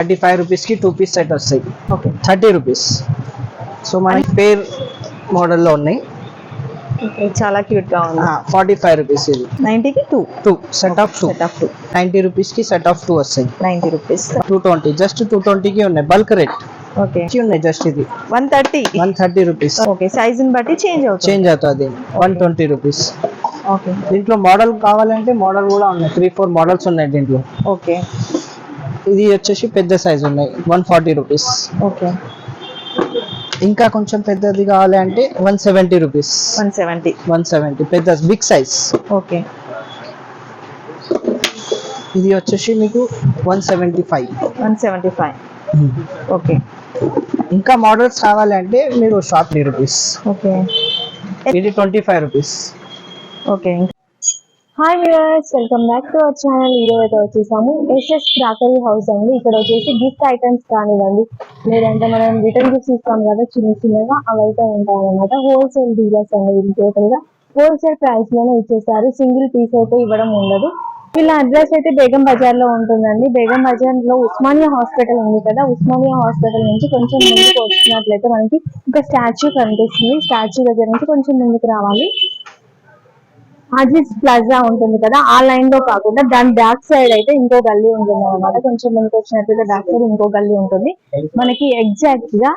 Thirty five రూపీస్కి two piece set వస్తాయి. Okay thirty rupees so మనకి పేర్ మోడల్లో ఉన్నాయి. చాలా క్యూట్గా ఉంది. ఫార్టీ ఫైవ్ రూపీస్ ఇది. నైన్టీకి two two set of two set of two ninety రూపీస్కి సెట్ ఆఫ్ టూ వస్తాయి. Ninety rupees two twenty just two ట్వంటీకి ఉన్నాయి. బల్క్ రేట్ ఓకే ఉన్నాయి జస్ట్ ఇది. One thirty one thirty rupees okay బట్టి change అవుతుంది. Change అవుతుంది. వన్ ట్వంటీ రూపీస్ ఓకే దీంట్లో మోడల్ కావాలంటే మోడల్ కూడా ఉన్నాయి. త్రీ ఫోర్ మోడల్స్ ఉన్నాయి దీంట్లో. ఓకే ఇది వచ్చేసి పెద్ద సైజ్ ఉన్నాయి. One forty rupees okay. ఇంకా కొంచెం పెద్దది కావాలి అంటే one seventy rupees one seventy one seventy పెద్ద బిగ్ సైజ్ ఓకే. ఇది వచ్చేసి మీకు one seventy five one seventy five okay. ఇంకా మోడల్స్ కావాలంటే మీరు షాప్ రూపీస్ ఓకే. ఇది twenty five rupees okay. Hi viewers welcome back to our channel ఈ రోజు అయితే వచ్చేసాము. ఎస్ఎస్ క్రాకరీ హౌస్ అండి. ఇక్కడ వచ్చేసి గిఫ్ట్ ఐటమ్స్ కానివ్వండి లేదంటే మనం రిటర్న్ గిఫ్ట్స్ ఇస్తాం కదా చిన్న చిన్నగా అవి అయితే ఉంటాయి అనమాట హోల్సేల్ డీలర్స్ అనేది టోటల్గా హోల్సేల్ ప్రైస్లోనే ఇచ్చేస్తారు సింగిల్ పీస్ అయితే ఇవ్వడం ఉండదు. వీళ్ళ అడ్రస్ అయితే బేగం బజార్లో ఉంటుందండి. బేగం బజార్లో ఉస్మానియా హాస్పిటల్ ఉంది కదా. ఉస్మానియా హాస్పిటల్ నుంచి కొంచెం ముందుకు వచ్చినట్లయితే మనకి ఒక స్టాచ్యూ కనిపిస్తుంది. స్టాచ్యూ దగ్గర నుంచి కొంచెం ముందుకు రావాలి. హాజీస్ ప్లాజా ఉంటుంది కదా ఆ లైన్లో కాకుండా దాని బ్యాక్ సైడ్ అయితే ఇంకో గల్లీ ఉంటుంది అనమాట కొంచెం ముందుకు వచ్చినట్లయితే బ్యాక్ సైడ్ ఇంకో గల్లీ ఉంటుంది. మనకి ఎగ్జాక్ట్గా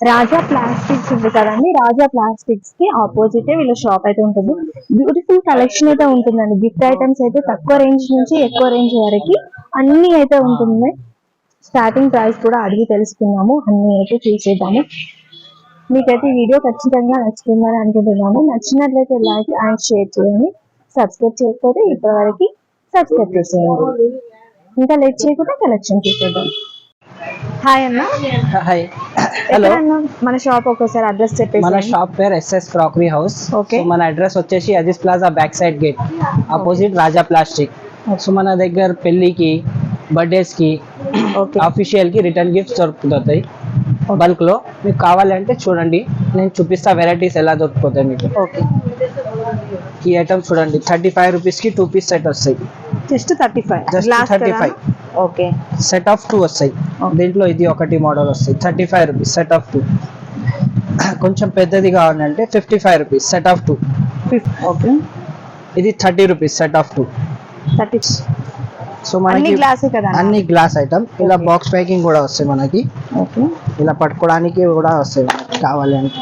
రాజా ప్లాస్టిక్స్ ఉంది కదండి. రాజా ప్లాస్టిక్స్కి ఆపోజిట్ వీళ్ళ షాప్ అయితే ఉంటుంది. బ్యూటిఫుల్ కలెక్షన్ అయితే ఉంటుందండి. గిఫ్ట్ ఐటమ్స్ అయితే తక్కువ రేంజ్ నుంచి ఎక్కువ రేంజ్ వరకు అన్ని అయితే ఉంటుంది స్టార్టింగ్ ప్రైస్ కూడా అడిగి తెలుసుకున్నాము. అన్ని అయితే చూసేద్దాము. మీకైతే ఈ వీడియో ఖచ్చితంగా నచ్చుతుందని అనుకుంటున్నాము నచ్చినట్లయితే లైక్ అండ్ షేర్ చేయండి. సబ్స్క్రైబ్ చేయకపోతే ఇప్పటివరకు సబ్స్క్రైబ్ చేసేయండి. ఇంకా లేట్ చేయకుండా కలెక్షన్ చూసేద్దాం హాయ్ అన్న. హాయ్ హలో ఎక్కడ అన్న? మన షాప్ ఒకసారి అడ్రస్ మన చెప్పేసి షాప్ పేరు ఎస్ఎస్ క్రాకరీ హౌస్ Okay. మన అడ్రస్ వచ్చేసి Aziz plaza back side gate opposite Raja plastic so మన దగ్గర పెళ్ళికి బర్త్డేస్కి ఓకే ఆఫీషియల్కి రిటర్న్ గిఫ్ట్స్ దొరుకుతాయి. బల్క్లో. మీకు కావాలంటే చూడండి. నేను చూపిస్తా వెరైటీస్ ఎలా దొరికిపోతాయి మీకు. ఓకే ఈ ఐటమ్స్ చూడండి. థర్టీ ఫైవ్ రూపీస్కి టూ పీస్ సెట్ వస్తాయి. Just thirty five Just glass 35. Okay set of two వస్తాయి. దీంట్లో ఇది ఒకటి మోడల్ వస్తాయి. Thirty five rupees set of two కొంచెం పెద్దది కావాలంటే fifty five rupees set of two okay ఇది thirty rupees set of two thirty so అన్ని మనకి గ్లాసే కదా అన్న? గ్లాస్ ఐటమ్ ఇలా. బాక్స్ ప్యాకింగ్ కూడా వస్తాయి మనకి. ఓకే ఇలా పట్టుకోవడానికి కూడా వస్తాయి కావాలి అంటే.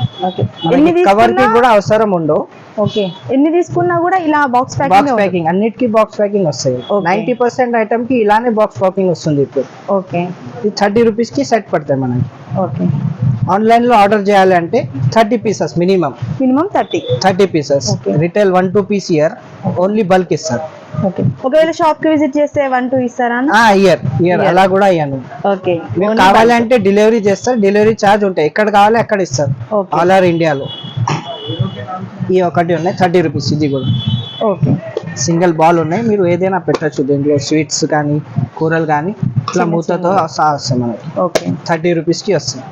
కవర్కి కూడా అవసరం ఉండవు. ఓకే ఎన్ని తీసుకున్నా కూడా ఇలా బాక్స్ బాక్స్ ప్యాకింగ్ ప్యాకింగ్ అన్నిటికీ బాక్స్ ప్యాకింగ్ వస్తాయి. నైన్టీ పర్సెంట్ ఐటమ్కి ఇలానే బాక్స్ ప్యాకింగ్ వస్తుంది ఇప్పుడు. ఓకే ఇది థర్టీ రూపీస్కి సెట్ పడతాయి మనకి. ఓకే ఆన్లైన్లో ఆర్డర్ చేయాలంటే thirty pieces minimum minimum thirty thirty pieces. Retail one two piece year only bulk ఇస్తారు ఓకే ఒకవేళ షాప్కి విజిట్ చేస్తే వన్ టూ ఇస్తారా? ఇయర్ ఇయర్. అలా కూడా ఇయ్యాను. ఓకే కావాలంటే డెలివరీ చేస్తారు. డెలివరీ ఛార్జ్ ఉంటాయి. ఎక్కడ కావాలి అక్కడ ఇస్తారు. ఆల్ ఓవర్ ఇండియాలో ఈ ఒకటి ఉన్నాయి. థర్టీ రూపీస్ ఇది కూడా. ఓకే సింగిల్ బాల్ ఉన్నాయి. మీరు ఏదైనా పెట్టచ్చు. దీంట్లో స్వీట్స్ కానీ కూరలు కానీ ఇట్లా మూతతో వస్తాయి మనకి. ఓకే థర్టీ రూపీస్కి వస్తాయి.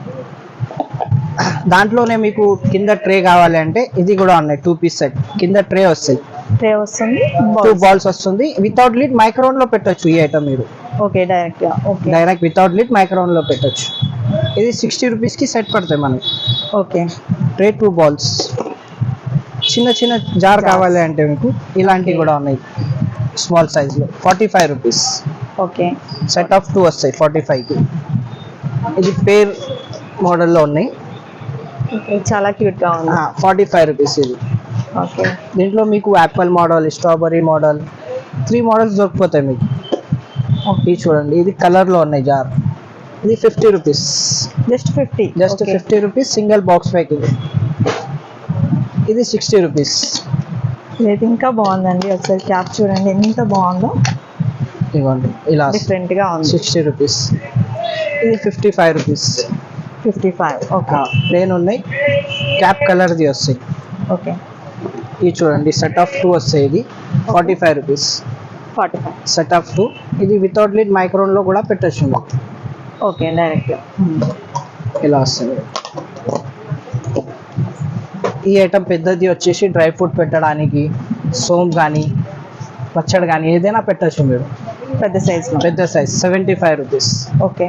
దాంట్లోనే మీకు కింద ట్రే కావాలి అంటే ఇది కూడా ఉన్నాయి. టూ పీస్ సెట్ కింద ట్రే వస్తాయి. ట్రే వస్తుంది టూ బాల్స్ వస్తుంది. వితౌట్ లిడ్ మైక్రోన్లో పెట్టొచ్చు ఈ ఐటమ్ మీరు. Okay direct okay direct without lid మైక్రోన్లో పెట్టొచ్చు. ఇది సిక్స్టీ రూపీస్కి సెట్ పడతాయి మనకి. ఓకే ట్రే టూ బాల్స్ చిన్న చిన్న జార్ కావాలి అంటే మీకు ఇలాంటివి కూడా ఉన్నాయి. స్మాల్ సైజ్లో. Forty five rupees okay set of two వస్తాయి ఫార్టీ ఫైవ్కి. ఇది పేర్ మోడల్లో ఉన్నాయి. చాలా క్యూట్గా ఉంది. ఫార్టీ ఫైవ్ రూపీస్ ఇది. ఓకే. దీంట్లో మీకు apple model strawberry model three models దొరికిపోతాయి మీకు. ఇది చూడండి ఇది కలర్లో ఉన్నాయి జార్. ఇది fifty rupees. Just fifty? Just fifty rupees single box packing. ఇది సిక్స్టీ రూపీస్. ఇది ఇంకా బాగుందండి. ఒకసారి క్యాప్ చూడండి ఎంత బాగుందో. ఇవ్వండి ఇలా డిఫరెంట్గా ఉంది. Sixty rupees. ఇది fifty five rupees. Fifty five okay. Plain ఉన్నాయి క్యాప్ కలర్ది వస్తాయి. ఓకే. ఇది చూడండి సెట్ ఆఫ్ టూ వస్తాయి ఇది forty five rupees forty five set of two ఇది వితౌట్ లిడ్ మైక్రోన్లో కూడా పెట్టచ్చు ఓకే డైరెక్ట్ ఇలా వస్తుంది. ఈ ఐటమ్ పెద్దది వచ్చేసి డ్రై ఫ్రూట్ పెట్టడానికి సోమ్ కానీ పచ్చడి కానీ ఏదైనా పెట్టచ్చు మీరు. పెద్ద సైజ్ పెద్ద size seventy five rupees okay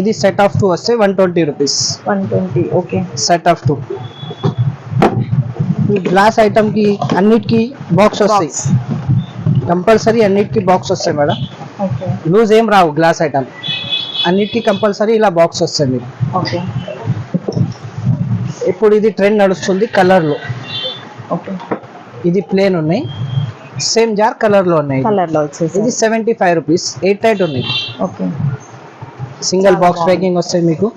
ఇది సెట్ ఆఫ్ టూ వస్తే one twenty rupees one twenty okay set of two glass ఐటమ్కి అన్నిటికీ బాక్స్ వస్తాయి. కంపల్సరీ అన్నిటికీ బాక్స్ వస్తాయి మేడం లూజ్ ఏం రావు గ్లాస్ ఐటమ్ అన్నిటికీ కంపల్సరీ ఇలా బాక్స్ వస్తాయి మీకు. ఓకే ఇప్పుడు ఇది ట్రెండ్ నడుస్తుంది కలర్లో ఇది ప్లేన్ ఉన్నాయి. సేమ్ జార్ కలర్లో ఉన్నాయి. కలర్లో వచ్చేసి ఇది seventy five rupees airtight ఉన్నాయి ఓకే సింగిల్ బాక్స్. ప్యాకింగ్ వస్తాయి మీకు.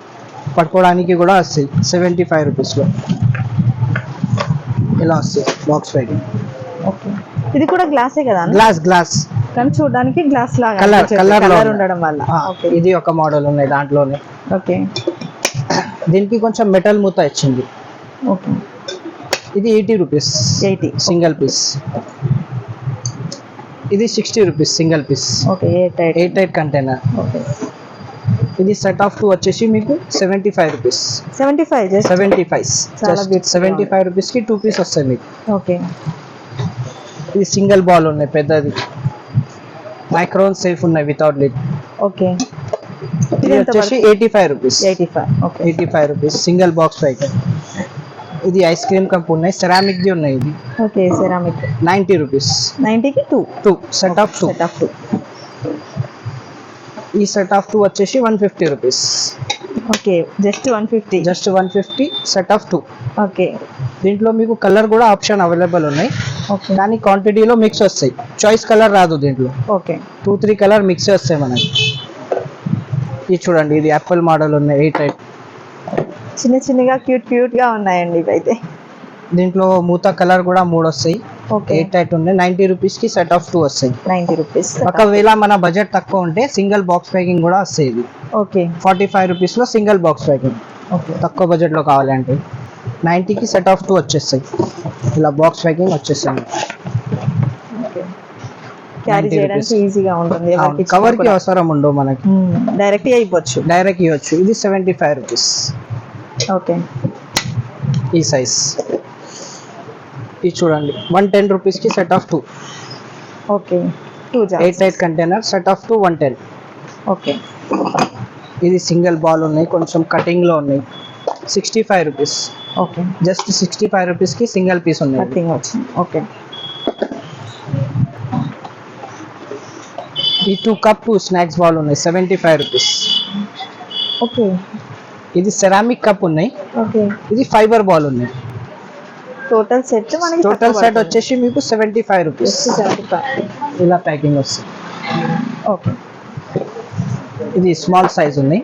పట్టుకోవడానికి కూడా వస్తాయి సెవెంటీ ఫైవ్ రూపీస్లో ఇలా వస్తాయి బాక్స్ ప్యాకింగ్ ఓకే. ఇది కూడా గ్లాసే కదా? గ్లాస్ గ్లాస్ కానీ చూడడానికి గ్లాస్ లాగా కలర్ కలర్ ఉండడం వల్ల. ఇది ఒక మోడల్ ఉన్నాయి దాంట్లోనే. ఓకే. దీనికి కొంచెం మెటల్ మూత ఇచ్చింది. ఓకే. ఇది eighty rupees eighty single piece ఇది sixty rupees single piece okay airtight airtight container okay. ఇది సెట్ ఆఫ్ టూ వచ్చేసి మీకు seventy five rupees seventy five seventy five seventy. Five రూపీస్కి టూ పీస్ వస్తాయి మీకు. ఓకే ఇది సింగిల్ బాల్ ఉన్నాయి పెద్దది. మైక్రోన్ సేఫ్ ఉన్నాయి వితౌట్ లిడ్ ఓకే ఇది వచ్చేసి eighty five rupees eighty five okay eighty five rupees single box pack ఇది ఐస్ క్రీమ్ కప్ ఉన్నాయి ceramic ది ఉన్నాయి ఇది. Okay ceramic ninety rupees నైంటీకి two two set of two set of two ఈ set of two వచ్చేసి one fifty rupees. Okay just one fifty. Just one fifty set of two. Okay. దీంట్లో మీకు colour కూడా option available ఉన్నాయి. Okay. కానీ క్వాంటిటీలో mix వస్తాయి. Choice colour రాదు దీంట్లో. Okay. Two three colour mix వస్తాయి మనకి. ఇది చూడండి ఇది యాపిల్ మోడల్ ఉన్నాయి ఎయిట్ ఎయిట్ చిన్న చిన్నగా క్యూట్ క్యూట్గా ఉన్నాయండి ఇవైతే. దీంట్లో మూత కలర్ కూడా మూడు వస్తాయి. ఎయిట్ ఎయిట్ ఉన్నాయి నైంటీ రూపీస్కి సెట్ ఆఫ్ టూ వస్తాయి. నైంటీ రూపీస్ ఒకవేళ మన బడ్జెట్ తక్కువ ఉంటే సింగిల్ బాక్స్ ప్యాకింగ్ కూడా వస్తాయి. ఇది ఓకే. ఫార్టీ ఫైవ్ రూపీస్లో సింగిల్ బాక్స్ ప్యాకింగ్ ఓకే. తక్కువ బడ్జెట్లో కావాలంటే. నైంటీకి సెట్ ఆఫ్ టూ వచ్చేస్తాయి. ఇలా బాక్స్ ప్యాకింగ్ వచ్చేస్తాయి. క్యారీ 90 చేయడానికి rupees. ఈజీగా ఉంటుంది. ఎవరికి కవర్కి అవసరం ఉండవు మనకి. డైరెక్ట్ అయిపోవచ్చు డైరెక్ట్ ఇవ్వచ్చు. ఇది సెవెంటీ ఫైవ్ రూపీస్ ఓకే. ఈ సైజ్ ఇది చూడండి. వన్ టెన్ రూపీస్కి set of two okay. Two eight eight container set of two one ten okay. ఇది సింగిల్ బాల్ ఉన్నాయి కొంచెం కటింగ్లో ఉన్నాయి. Sixty five rupees okay. Just sixty five రూపీస్కి సింగిల్ పీస్ ఉన్నాయి. కటింగ్ వచ్చింది ఓకే. ఈ two cup two snacks bowl ఉన్నాయి సెవెంటీ ఫైవ్ రూపీస్ ఓకే. ఇది సెరామిక్ కప్ ఉన్నాయి. ఓకే. ఇది ఫైబర్ బాల్ ఉన్నాయి. టోటల్ సెట్ మనకి టోటల్ సెట్ వచ్చేసి మీకు సెవెంటీ ఫైవ్ రూపీస్ ఇలా ప్యాకింగ్ వస్తుంది. ఓకే ఇది స్మాల్ సైజ్ ఉన్నాయి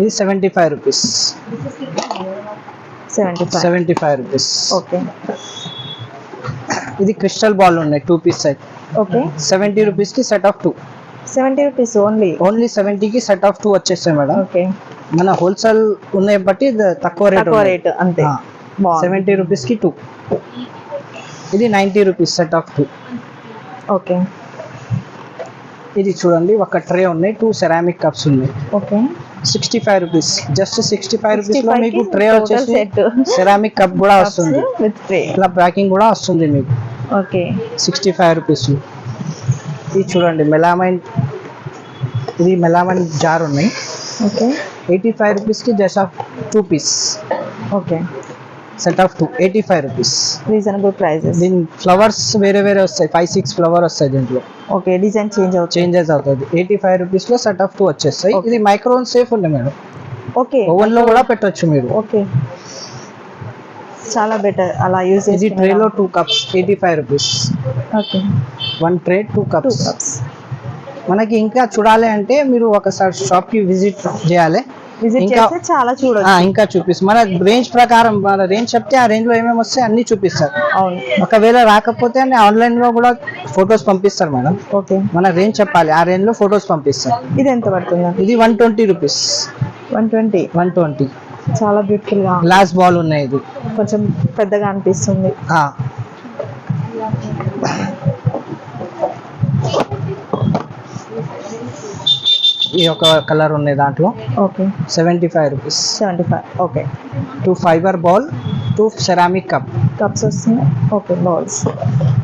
ఇది seventy five rupees seventy five rupees okay ఇది క్రిస్టల్ బాల్ ఉన్నాయి two piece set okay seventy రూపీస్కి set of two seventy rupees only only సెవెంటీకి set of two వచ్చేస్తాయి madam okay మన హోల్సేల్ ఉన్నాయి బట్టి తక్కువ రేట్ రేట్ అంతే. సెవెంటీ రూపీస్కి టూ ఇది ninety rupees set of two okay ఇది చూడండి ఒక ట్రే ఉన్నాయి టూ సెరామిక్ కప్స్ ఉన్నాయి. Okay sixty five rupees just sixty five రూపీస్లో 65 మీకు ట్రే వచ్చేసి. సెరామిక్ కప్ కూడా వస్తుంది. ఇట్లా ప్యాకింగ్ కూడా వస్తుంది మీకు. ఓకే సిక్స్టీ ఫైవ్ రూపీస్ ఇది చూడండి మెలామైన్ ఇది మెలామైన్ జార్ ఉన్నాయి. ఓకే ఎయిటీ ఫైవ్ రూపీస్కి just of two piece okay set of two eighty five rupees reasonable prices దీని ఫ్లవర్స్ వేరే వేరే వస్తాయి. ఫైవ్ సిక్స్ ఫ్లవర్ వస్తాయి దీంట్లో. ఓకే డిజైన్ చేంజ్ అవుతుంది. చేంజెస్ అవుతుంది ఎయిటీ ఫైవ్ రూపీస్లో సెట్ ఆఫ్ టూ వచ్చేస్తాయి. ఇది మైక్రోన్ సేఫ్ ఉంది మేడం. ఓకే ఓవెన్లో కూడా పెట్టొచ్చు మీరు. ఓకే చాలా బెటర్ అలా యూజ్ ఇది ట్రేలో two cups eighty five rupees okay one tray two cups మనకి ఇంకా చూడాలి అంటే మీరు ఒకసారి షాప్కి విజిట్ చేయాలి. విజిట్ ఇంకా- చేస్తే చాలా చూడొచ్చు. ఇంకా చూపిస్తారు మన రేంజ్ ప్రకారం మన రేంజ్ చెప్తే ఆ రేంజ్లో ఏమేమి వస్తాయి అన్నీ చూపిస్తారు. అవును. ఒకవేళ రాకపోతే అన్ని ఆన్లైన్లో కూడా ఫొటోస్ పంపిస్తారు మేడం. ఓకే. మన రేంజ్ చెప్పాలి. ఆ రేంజ్లో ఫొటోస్ పంపిస్తారు. ఇది ఎంత పడుతుంది? ఇది one twenty rupees one twenty one twenty చాలా బ్యూటిఫుల్గా. గ్లాస్ బాల్ ఉన్నాయి ఇది. కొంచెం పెద్దగా అనిపిస్తుంది. ఈ ఒక కలర్ ఉన్నాయి దాంట్లో. Okay. Seventy five rupees seventy five okay. Two fibre bowl two ceramic cup cups వస్తున్నాయి. ఓకే బౌల్స్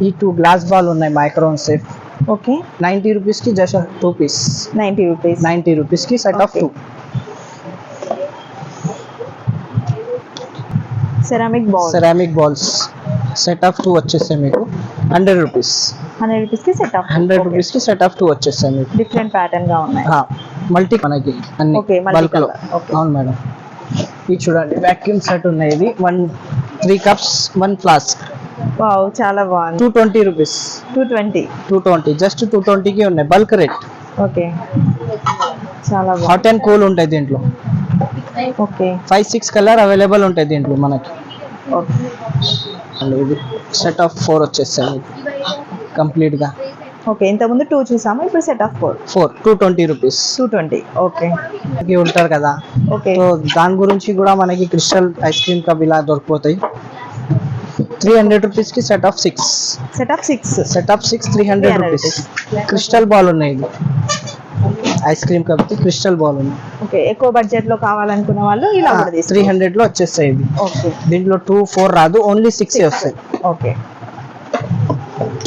ఈ టూ గ్లాస్ బాల్ ఉన్నాయి మైక్రోన్ సేఫ్ ఓకే. నైంటీ రూపీస్కి just two piece ninety rupees ninety రూపీస్కి set of. Two ceramic bowl ceramic bowls set of two వచ్చేస్తాయి మీకు. Hundred rupees hundred రూపీస్కి set of hundred రూపీస్కి set of two వచ్చేస్తాయి మీకు. Different ప్యాటర్న్గా ఉన్నాయి. మల్టీ మనకి అన్ని బల్క్లో. అవును మేడం. ఇది చూడండి వ్యాక్యూమ్ సెట్ ఉన్నాయి ఇది. One three cups one flask wow చాలా బాగుంది. Two twenty rupees two twenty two twenty just two ట్వంటీకి ఉన్నాయి బల్క్ రేట్ ఓకే చాలా హాట్ అండ్ కూల్ ఉంటాయి దీంట్లో. Okay five six colour available ఉంటాయి దీంట్లో మనకి. ఇది సెట్ ఆఫ్ ఫోర్ వచ్చేస్తాయి కంప్లీట్గా. ఓకే ఇంతకుముందు టూ చూసాము ఇప్పుడు set of four. Four two twenty rupees. Two twenty okay. ఉంటారు కదా. ఓకే. సో దాని గురించి కూడా మనకి క్రిస్టల్ ఐస్ క్రీమ్ కప్ ఇలా దొరికిపోతాయి. త్రీ హండ్రెడ్ రూపీస్కి set of six. Set of six. Set of six three hundred 300 rupees. Crystal bowl ఉన్నాయి ఇది ice cream cup crystal bowl ఉంది ఓకే ఎక్కువ బడ్జెట్లో కావాలనుకున్న వాళ్ళు ఇలా త్రీ హండ్రెడ్లో వచ్చేస్తాయి ఇది ఓకే. దీంట్లో టూ ఫోర్ రాదు ఓన్లీ సిక్స్ వస్తాయి. ఓకే.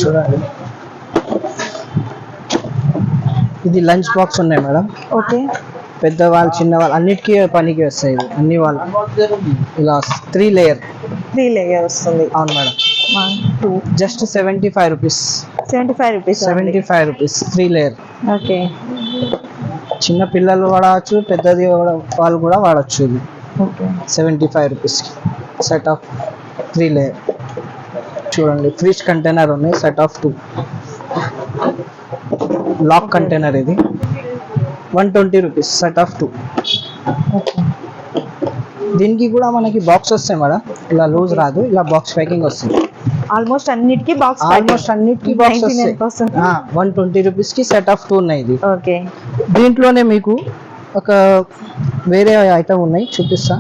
చూడండి. ఇది లంచ్ బాక్స్ ఉన్నాయి మేడం. ఓకే. పెద్దవాళ్ళు చిన్నవాళ్ళు అన్నిటికీ పనికి వస్తాయి ఇవి. అన్ని వాళ్ళు ఇలా త్రీ లేయర్. త్రీ లేయర్ వస్తుంది. అవును madam. One two. Just seventy five rupees. Seventy five rupees seventy five rupees three layer. Okay. చిన్న పిల్లలు వాడవచ్చు పెద్దది వాళ్ళు కూడా వాడచ్చు ఇది. Okay. Seventy five rupees set of three layer. చూడండి. ఫ్రిడ్జ్ కంటైనర్ ఉన్నాయి set of two lock container ఇది. One twenty rupees set of two దీనికి కూడా మనకి బాక్స్ వస్తాయి మేడం. ఇలా లూజ్ రాదు ఇలా బాక్స్ ప్యాకింగ్ వస్తుంది. ఆల్మోస్ట్ అన్నిటికీ బాక్స్ ఆల్మోస్ట్ అన్నిటికీ బాక్స్ వస్తాయి. వన్ ట్వంటీ రూపీస్కి సెట్ ఆఫ్ టూ ఉన్నాయి ఇది. ఓకే దీంట్లోనే మీకు ఒక వేరే ఐటమ్ ఉన్నాయి చూపిస్తా.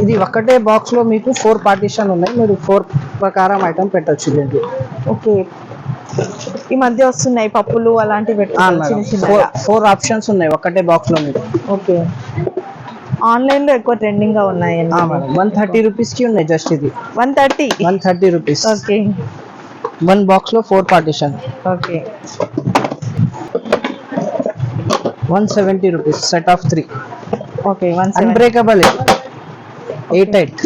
ఇది ఒకటే బాక్స్లో మీకు ఫోర్ పార్టీషన్ ఉన్నాయి. మీరు ఫోర్ ప్రకారం ఐటమ్ పెట్టొచ్చు దీంట్లో ఓకే. ఈ మధ్య వస్తున్నాయి పప్పులు అలాంటివి ఫోర్ ఆప్షన్స్ ఉన్నాయి ఒకటే బాక్స్లో మీకు. ఓకే. ఆన్లైన్లో ఎక్కువ ట్రెండింగ్గా ఉన్నాయి వన్ థర్టీ రూపీస్కి ఉన్నాయి జస్ట్ ఇది. One thirty one thirty rupees okay. One బాక్స్లో four partition okay. One seventy rupees set of three okay one unbreakable eight eight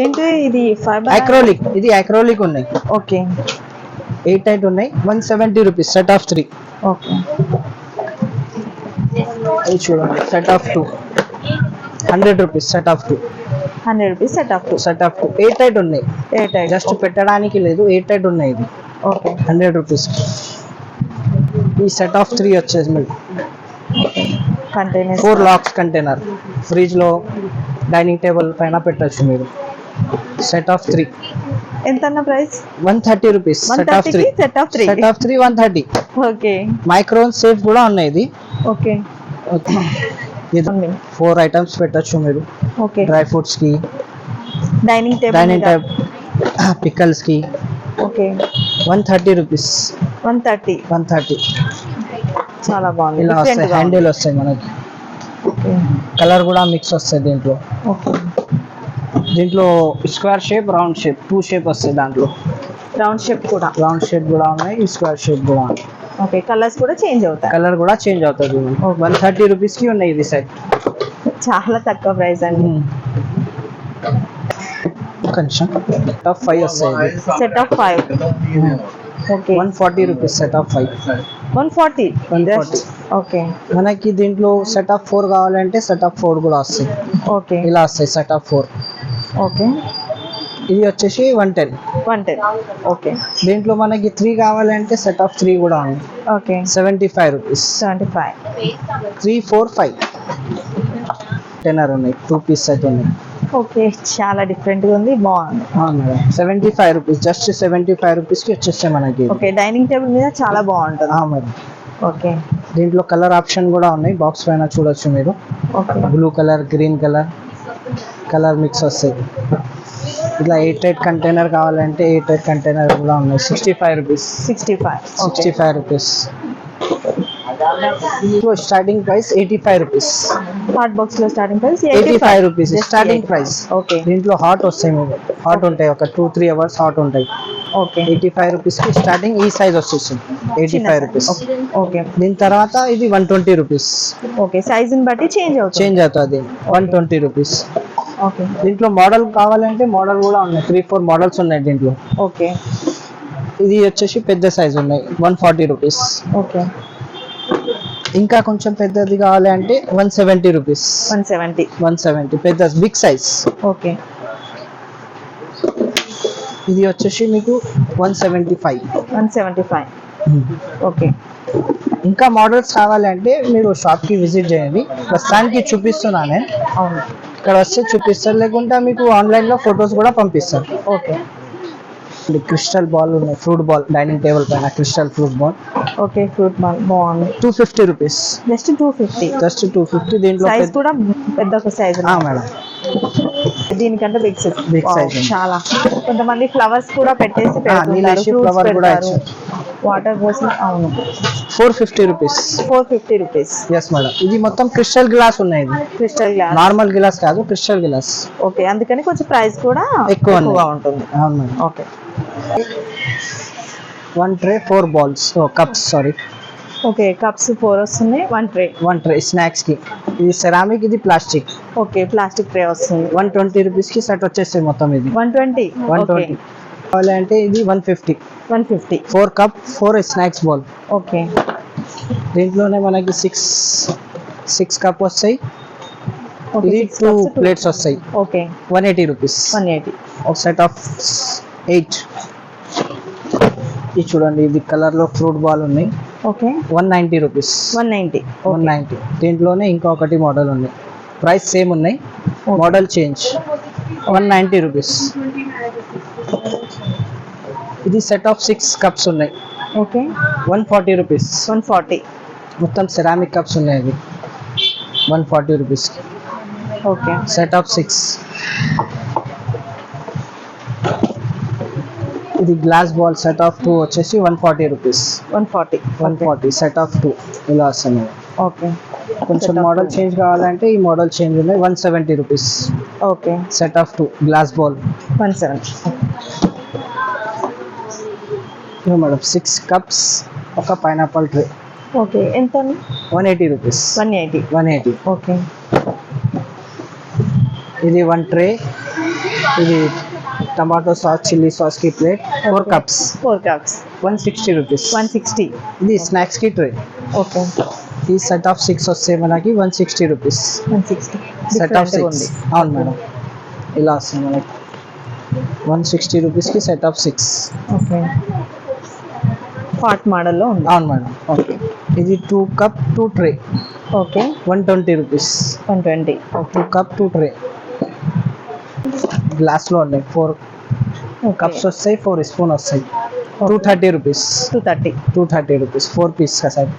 ఏంటి ఇది ఫైబర్ అక్రోలిక్ ఇది అక్రోలిక్ ఉన్నాయి. ఓకే ఎయిట్ ఎయిట్ ఉన్నాయి. One seventy rupees set of three okay ఇది చూడండి set of two hundred rupees set of two hundred rupees set of two set of two eight eight ఉన్నాయి. Eight eight just పెట్టడానికి లేదు eight eight ఉన్నాయి ఇది. Okay hundred rupees. ఈ set of three వచ్చేసి మీకు కంటైనర్స్ ఫోర్ లాక్స్ కంటైనర్ ఫ్రిడ్జ్లో dining table పైన పెట్టచ్చు మీరు. సెట్ ఆఫ్ త్రీ ఎంత అన్న price one thirty rupees set of three set of three set of three one thirty okay. Microwave safe కూడా ఉన్నాయి ఇది. ఓకే. ఇది ఫోర్ ఐటమ్స్ పెట్టచ్చు మీరు. ఓకే. డ్రై ఫ్రూట్స్కి. Dining table dining type పికల్స్కి. Okay. One thirty rupees one thirty one thirty చాలా బాగుంది. ఇలా వస్తాయి. హ్యాండిల్ వస్తాయి మనకి. కలర్ కూడా మిక్స్ వస్తాయి దీంట్లో. ఓకే దీంట్లో square shape round shape two shape వస్తాయి దాంట్లో. రౌండ్ షేప్ కూడా. రౌండ్ షేప్ కూడా ఉన్నాయి స్క్వేర్ షేప్ కూడా ఉన్నాయి. ఓకే కలర్స్ కూడా చేంజ్ అవుతాయి. కలర్ కూడా చేంజ్ అవుతుంది వన్ థర్టీ రూపీస్కి ఉన్నాయి ఇది సెట్ చాలా తక్కువ ప్రైస్ అండి. ఒక నిమిషం. టాప్ ఫైవ్ వస్తాయి set of five okay one forty rupees set of five one forty? Okay. మనకి దీంట్లో సెట్ ఆఫ్ ఫోర్ కావాలంటే సెట్ ఆఫ్ ఫోర్ కూడా వస్తాయి. ఓకే. ఇలా వస్తాయి సెట్ ఆఫ్ ఫోర్ ఓకే. ఇది వచ్చేసి one ten. One ten. Okay. దీంట్లో మనకి త్రీ కావాలంటే సెట్ ఆఫ్ త్రీ కూడా ఉంది. Okay. Seventy five rupees seventy five. Three four five టెన్నర్ ఉన్నాయి. టూ పీస్ సెట్ ఉన్నాయి. ఓకే చాలా డిఫరెంట్గా ఉంది బాగుంది. Seventy five rupees just seventy five రూపీస్కి వచ్చేస్తాయి మనకి. ఓకే డైనింగ్ టేబుల్ మీద చాలా బాగుంటుంది. మేడం. ఓకే. దీంట్లో కలర్ ఆప్షన్ కూడా ఉన్నాయి బాక్స్ పైన చూడొచ్చు మీరు. Blue colour green colour colour mix వస్తాయి. ఇట్లా ఎయిట్ ఎయిట్ కంటైనర్ కావాలంటే ఎయిట్ ఎయిట్ కంటైనర్ కూడా ఉన్నాయి. Sixty five rupees. Sixty five. Sixty five rupees. Starting price eighty five rupees hot బాక్స్లో starting price eighty five rupees starting price okay దీంట్లో hot వస్తాయి మీకు hot ఉంటాయి. ఒక టూ త్రీ అవర్స్ హాట్ ఉంటాయి. Okay eighty five రూపీస్కి starting ఈ size వచ్చేసింది. ఎయిటీ ఫైవ్ రూపీస్ ఓకే దీని తర్వాత ఇది one twenty rupees okay size బట్టి చేంజ్ అవుతుంది. చేంజ్ అవుతుంది. వన్ ట్వంటీ రూపీస్ ఓకే దీంట్లో మోడల్ కావాలంటే మోడల్ కూడా ఉన్నాయి. త్రీ ఫోర్ మోడల్స్ ఉన్నాయి దీంట్లో. ఓకే ఇది వచ్చేసి పెద్ద సైజ్ ఉన్నాయి. వన్ ఫార్టీ రూపీస్ ఓకే ఇంకా కొంచెం పెద్దది కావాలి అంటే one seventy rupees one seventy one seventy పెద్ద బిగ్ సైజ్ ఓకే ఇది వచ్చేసి మీకు one seventy five one seventy five okay ఇంకా మోడల్స్ కావాలంటే మీరు షాప్కి విజిట్ చేయండి. ప్రస్తుతానికి చూపిస్తున్నాను. నేను అవును. ఇక్కడ వస్తే చూపిస్తారు. లేకుంటే మీకు ఆన్లైన్లో ఫొటోస్ కూడా పంపిస్తారు. ఓకే క్రిస్టల్ బాల్ ఉన్నాయి ఫ్రూట్ బాల్ డైనింగ్ టేబుల్ పైన crystal fruit bowl. Okay fruit bowl బాగుంది. Two fifty rupees just two fifty just two fifty దీంట్లో సైజ్ కూడా పెద్ద ఒక సైజ్ మేడం దీనికంటే బిగ్ సైజ్ size ఉంది. చాలా. కొంతమంది ఫ్లవర్స్ కూడా పెట్టేసి flower కూడా వాటర్ పోసి అవును. Four fifty rupees four fifty rupees yes madam ఇది మొత్తం క్రిస్టల్ గ్లాస్ ఉన్నాయి ఇది. క్రిస్టల్ గ్లాస్ నార్మల్ గ్లాస్ కాదు క్రిస్టల్ గ్లాస్ ఓకే అందుకని కొంచెం ప్రైస్ కూడా ఎక్కువ ఉంటుంది. అవును madam okay one tray four bowls cups sorry okay cups four వస్తున్నాయి వన్ ట్రే వన్ ట్రే స్నాక్స్కి. ఇది సెరామిక్ ఇది ప్లాస్టిక్ ఓకే ప్లాస్టిక్ ట్రే వస్తుంది. వన్ ట్వంటీ రూపీస్కి సెట్ వచ్చేస్తాయి మొత్తం ఇది. వన్ ట్వంటీ వన్ ట్వంటీ కావాలంటే ఇది one fifty one fifty four cup four snacks bowl okay దీంట్లోనే మనకి సిక్స్ సిక్స్ కప్ వస్తాయి. ఇది టూ ప్లేట్స్ వస్తాయి. Okay one eighty rupees one eighty ఒక సెట్ ఆఫ్ ఎయిట్ ఇది చూడండి ఇది కలర్లో ఫ్రూట్ బాల్ ఉన్నాయి. Okay one ninety rupees one ninety one ninety దీంట్లోనే ఇంకొకటి మోడల్ ఉంది. ప్రైస్ సేమ్ ఉన్నాయి. Model change one ninety rupees ఇది సెట్ ఆఫ్ సిక్స్ కప్స్ ఉన్నాయి. Okay. One forty rupees one forty మొత్తం సెరామిక్ కప్స్ ఉన్నాయి అవి. One forty rupees okay. Set of six ఇది glass bowl set of two వచ్చేసి one forty rupees one forty one forty set of two ఇలా వస్తుంది okay. కొంచెం model. Change కావాలంటే ఈ మోడల్ చేంజ్ ఉన్నాయి. One seventy rupees okay. Set of two glass bowl one seven madam six cups ఒక pineapple tray okay ఎంత one eighty rupees one eighty one eighty okay ఇది one tray ఇది tomato sauce chilli సాస్కి plate four cups four cups one sixty rupees one sixty ఇది స్నాక్స్కి tray okay ఈ set of six వస్తే మనకి one sixty rupees one sixty set of six అవును madam. ఇలా వస్తుంది మనకి. వన్ సిక్స్టీ రూపీస్కి set of six okay pot మోడల్లో ఉంది. అవును మేడం. ఓకే. ఇది two cup two tray okay. One twenty rupees one twenty two cup two tray గ్లాస్లో ఉన్నాయి. ఫోర్ కప్స్ వస్తాయి ఫోర్ స్పూన్ వస్తాయి. Two thirty rupees two thirty two thirty rupees four piece కదా. Sir